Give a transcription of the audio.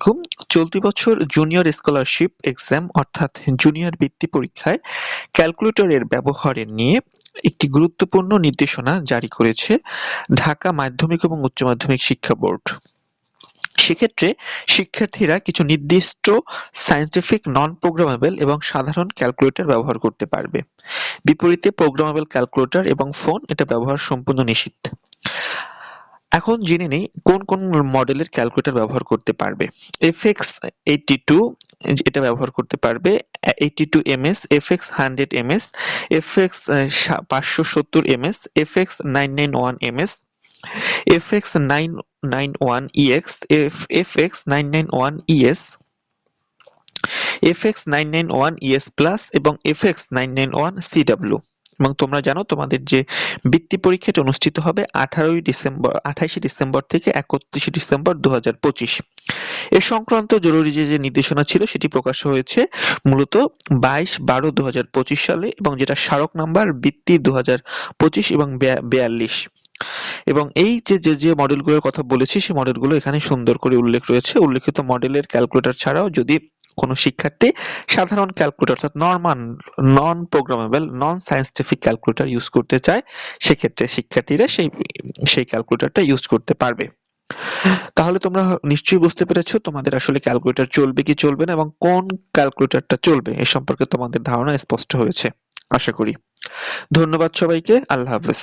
আলাইকুম চলতি বছর জুনিয়র স্কলারশিপ এক্সাম অর্থাৎ জুনিয়র বৃত্তি পরীক্ষায় ক্যালকুলেটরের ব্যবহারের নিয়ে একটি গুরুত্বপূর্ণ নির্দেশনা জারি করেছে ঢাকা মাধ্যমিক এবং উচ্চ মাধ্যমিক শিক্ষা বোর্ড। সেক্ষেত্রে শিক্ষার্থীরা কিছু নির্দিষ্ট সায়েন্টিফিক নন প্রোগ্রামেবল এবং সাধারণ ক্যালকুলেটর ব্যবহার করতে পারবে। বিপরীতে প্রোগ্রামেবল ক্যালকুলেটর এবং ফোন এটা ব্যবহার সম্পূর্ণ নিষিদ্ধ। এখন জেনে নেই কোন কোন মডেলের ক্যালকুলেটর ব্যবহার করতে পারবে। এফ এক্স এইটটি টু এটা ব্যবহার করতে পারবে। Eighty two M S F X hundred M S F X পাঁচশো সত্তর M S F X nine nine one M S F X nine nine one EX F X nine nine one ES F X nine nine one ES plus এবং F X nine nine one C CW এবং তোমরা জানো তোমাদের যে বৃত্তি পরীক্ষাটি অনুষ্ঠিত হবে আঠারোই ডিসেম্বর, আঠাইশে ডিসেম্বর থেকে একত্রিশে ডিসেম্বর দু হাজার পঁচিশ। এ সংক্রান্ত জরুরি যে নির্দেশনা ছিল সেটি প্রকাশ হয়েছে মূলত বাইশ বারো দু সালে এবং যেটা স্মারক নাম্বার বৃত্তি দু হাজার পঁচিশ এবং বিয়াল্লিশ। এবং এই যে যে যে মডেলগুলোর কথা বলেছি, সেই মডেলগুলো এখানে সুন্দর করে উল্লেখ রয়েছে। উল্লেখিত মডেলের ক্যালকুলেটর ছাড়াও যদি কোনো শিক্ষার্থী সাধারণ ক্যালকুলেটর অর্থাৎ normal non programmable non scientific calculator use করতে চায়, সেক্ষেত্রে শিক্ষার্থীরা সেই সেই ক্যালকুলেটরটা ইউজ করতে পারবে। তাহলে তোমরা নিশ্চয়ই বুঝতে পেরেছ তোমাদের আসলে ক্যালকুলেটর চলবে কি চলবে না এবং কোন ক্যালকুলেটরটা চলবে এ সম্পর্কে তোমাদের ধারণা স্পষ্ট হয়েছে। আশা করি। ধন্যবাদ সবাইকে। আল্লাহ হাফেজ।